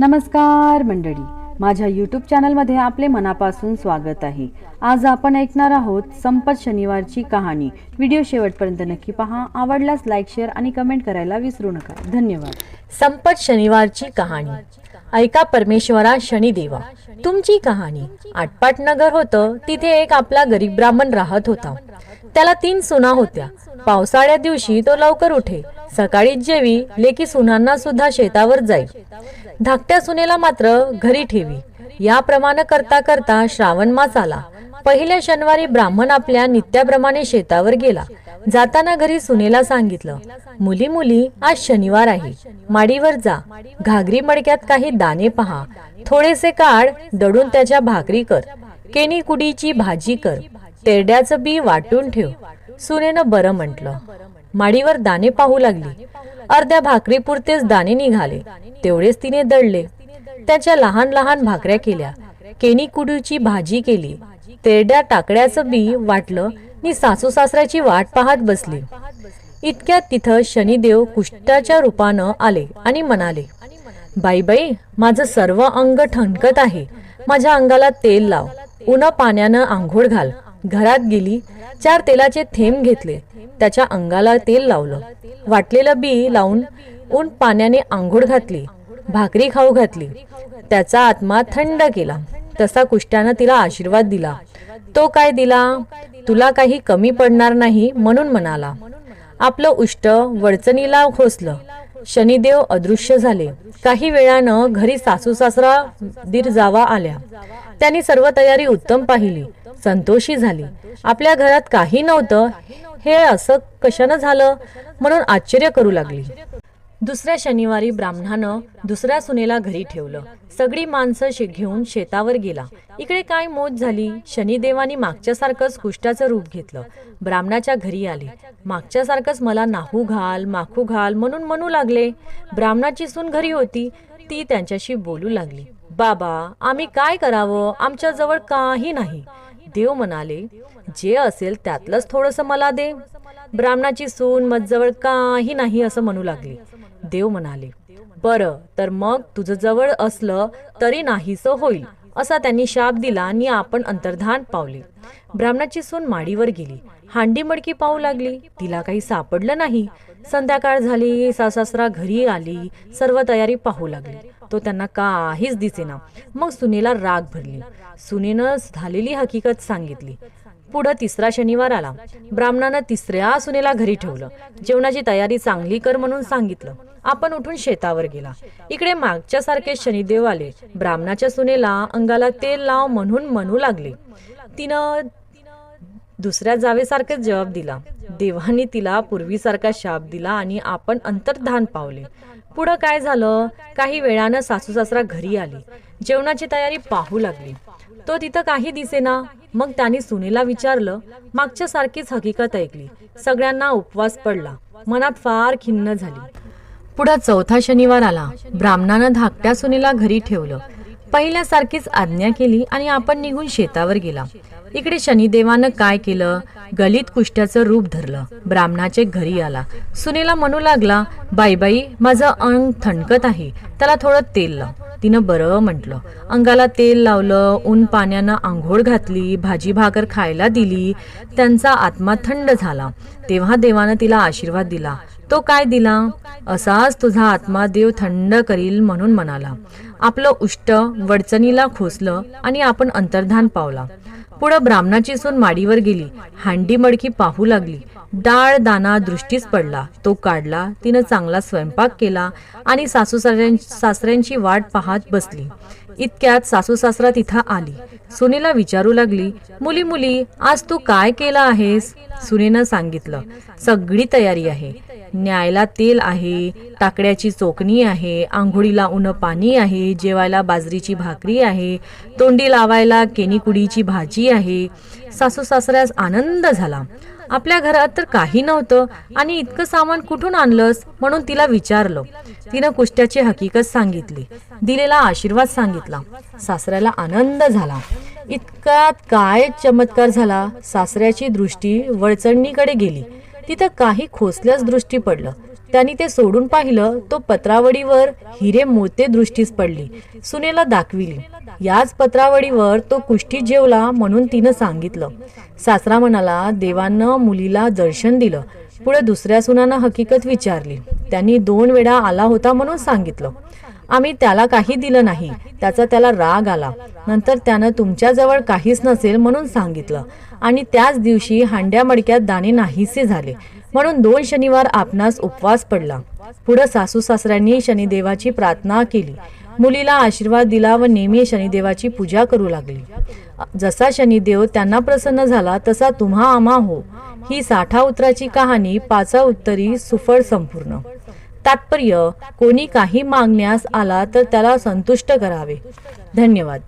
नमस्कार मंडळी. माझ्या यूट्यूब चॅनलमध्ये आपले मनापासून स्वागत आहे. आज आपण ऐकणार आहोत संपत शनिवारची कहाणी. व्हिडिओ शेवटपर्यंत नक्की पहा. आवडल्यास लाईक शेअर आणि कमेंट करायला विसरू नका. धन्यवाद. संपत शनिवारची कहाणी. ऐका परमेश्वरा शनिदेवा. तुमची कहाणी आटपाट नगर होतं. तिथे एक आपला गरीब ब्राह्मण राहत होता. त्याला तीन सुना होत्या. पावसाळ्या दिवशी तो लवकर उठे. सकाळीच जेवी लेकी सुनांना सुद्धा शेतावर जाई. धाकट्या सुनेला मात्र घरी ठेवी. याप्रमाणे करता करता श्रावण मास आला. पहिल्या शनिवारी ब्राह्मण आपल्या नित्याप्रमाणे शेतावर गेला. जाताना घरी सुनेला सांगितलं मुली मुली आज शनिवार आहे. माडीवर जा. घागरी मडक्यात काही दाणे पहा. थोडेसे काढ दडून त्याच्या भाकरी कर. केणी कुडीची भाजी कर. तेरड्याचं बी वाटून ठेव. सुनेनं बरं म्हटलं. माडीवर दाणे पाहू लागली. अर्ध्या भाकरीपुरतेच दाणे निघाले. तेवढेच तिने दळले त्याच्या लहान लहान भाकऱ्या केल्या. केनी कुडूची भाजी केली. तेरड्या टाकड्याचं बी वाटलं. नि सासू सासऱ्याची वाट पाहत बसली. इतक्यात तिथं शनिदेव कुष्टाच्या रूपानं आले आणि म्हणाले बाई बाई माझं सर्व अंग ठणकत आहे. माझ्या अंगाला तेल लाव. उन्हा पाण्यानं आंघोळ घाल. घरात गेली चार तेलाचे थेंब घेतले त्याच्या अंगाला तेल लावलं. वाटलेलं बी लावून ऊन पाण्याने आंघोळ घातली भाकरी खाऊ घातली. त्याचा आत्मा थंड केला. तसा कुष्ट्यानं तिला आशीर्वाद दिला. तो काय दिला? तुला काही कमी पडणार नाही म्हणून म्हणाला. आपलं उष्ट वडचणीला खोसलं. शनिदेव अदृश्य झाले. काही वेळानं घरी सासू सासरा दीर जावा आल्या. त्यांनी सर्व तयारी उत्तम पाहिली. संतोषी झाली. आपल्या घरात काही नव्हतं. हे असं कशानं झालं? म्हणून आश्चर्य करू लागली. दुसऱ्या शनिवारी ब्राह्मणानं दुसऱ्या सुनेला घरी ठेवलं. सगळी माणसं शे घेऊन शेतावर गेला. इकडे काय मोज झाली? शनिदेवानी मागच्यासारखंच कुष्टाचं रूप घेतलं. ब्राह्मणाच्या घरी आले. मागच्यासारखंच मला नाहू घाल माखू घाल म्हणून म्हणू लागले. ब्राह्मणाची सून घरी होती. ती त्यांच्याशी बोलू लागली. बाबा आम्ही काय करावं? आमच्या जवळ काही नाही. देव म्हणाले जे असेल त्यातलंच थोडस मला दे. ब्राह्मणाची सून मजजवळ काही नाही असं म्हणू लागली. देव म्हणाले बरं तर मग तुझं जवळ असलं तरी नाहीसं होईल असा त्यांनी शाप दिला आणि आपण अंतर्धान पावले. ब्राह्मणाची सून माडीवर गेली. हांडी मडकी पाहू लागली. तिला काही सापडलं नाही. संध्याकाळ झाली सासासरा घरी आली सर्व तयारी पाहू लागली. तो त्यांना काहीच दिसेना. मग सुनेला राग भरली. सुनेनं झालेली हकीकत सांगितली. पुढं तिसरा शनिवार आला. ब्राह्मणानं तिसऱ्या सुनेला घरी ठेवलं. जेवणाची तयारी चांगली कर म्हणून सांगितलं. आपण उठून शेतावर गेला. इकडे मागच्या सारखे शनिदेव आले. ब्राह्मणाच्या सुनेला अंगाला तेल लाव म्हणून म्हणू लागले. तिनं दुसऱ्या जावेसारखेच जबाब दिला. देवाने तिला पूर्वीसारखा शाप दिला आणि आपण अंतर्धान पावले. पुढं काय झालं? काही वेळानं सासू सासरा घरी आली. जेवणाची तयारी पाहू लागली. तो तिथं काही दिसेना. मग त्यांनी सुनेला विचारलं. मागच्या सारखीच हकीकत ऐकली. सगळ्यांना उपवास पडला. मनात फार खिन्न झाली. पुढं चौथा शनिवार आला. ब्राह्मणानं धाकट्या सुनेला घरी ठेवलं. पहिल्यासारखीच आज्ञा केली आणि आपण निघून शेतावर गेला. इकडे शनिदेवानं काय केलं? गलित कुष्ट्याचं रूप धरलं. ब्राह्मणाचे घरी आला. सुनेला म्हणू लागला बाई बाई माझं अंग थणकत आहे. त्याला थोडं तेल लाव. तिनं बरं म्हटलं. अंगाला तेल लावलं ऊन पाण्यानं आंघोळ घातली भाजी भाकर खायला दिली. त्यांचा आत्मा थंड झाला. तेव्हा देवानं तिला आशीर्वाद दिला. तो काय दिला? असाच तुझा आत्मा देव थंड करील म्हणून म्हणाला. आपलं उष्ट वडचणीला खोसलं आणि आपण अंतर्धान पावला. पुढं ब्राह्मणाची सून माडीवर गेली. हांडी मडकी पाहू लागली. डाळ दाना दृष्टीस पडला. तो काढला. तिनं चांगला स्वयंपाक केला आणि सासू सासऱ्यांची वाट पाहत बसली. इतक्यात सासू सासरा तिथं आली. सुनेला विचारू लागली मुली मुली आज तू काय केलं आहेस? सुनेनं सांगितलं सगळी तयारी आहे. न्यायला तेल आहे टाकड्याची चोकणी आहे आंघोळीला उन पाणी आहे जेवायला बाजरीची भाकरी आहे तोंडी लावायला केनीकुडीची भाजी आहे. सासू सासऱ्यास आनंद झाला. आपल्या घरात तर काही नव्हतं आणि इतकं सामान कुठून आणलंस म्हणून तिला विचारलं. तिनं कुष्ट्याची हकीकत सांगितली. दिलेला आशीर्वाद सांगितला. सासऱ्याला आनंद झाला. इतका काय चमत्कार झाला? सासऱ्याची दृष्टी वळचणीकडे गेली. तिथं काही खोसल्याच दृष्टी पडलं. त्यांनी ते सोडून पाहिलं तो पत्रावळीवर हिरे मोते दृष्टीस पडली. सुनेला दाखविली. याच पत्रावळीवर तो कुष्ठी जेवला म्हणून तिनं सांगितलं. सासरा म्हणाला देवानं मुलीला दर्शन दिलं. पुढे दुसऱ्या सुनानं हकीकत विचारली. त्यांनी दोन वेळा आला होता म्हणून सांगितलं. आम्ही त्याला काही दिलं नाही. त्याचा त्याला राग आला. नंतर त्यानं तुमच्याजवळ काहीच नसेल म्हणून सांगितलं. आणि त्याच दिवशी हांड्या मडक्यात दाणे नाहीसे झाले. म्हणून दोन शनिवार आपणास उपवास पडला. पुढं सासू सासऱ्यांनी शनिदेवाची प्रार्थना केली. मुलीला आशीर्वाद दिला व नेहमी शनिदेवाची पूजा करू लागली. जसा शनिदेव त्यांना प्रसन्न झाला तसा तुम्हा आम्हा हो. ही साठा उतराची कहाणी पाचा उत्तरी सुफळ संपूर्ण. तात्पर्य कोणी काही मागण्यास आला तर त्याला संतुष्ट करावे. धन्यवाद.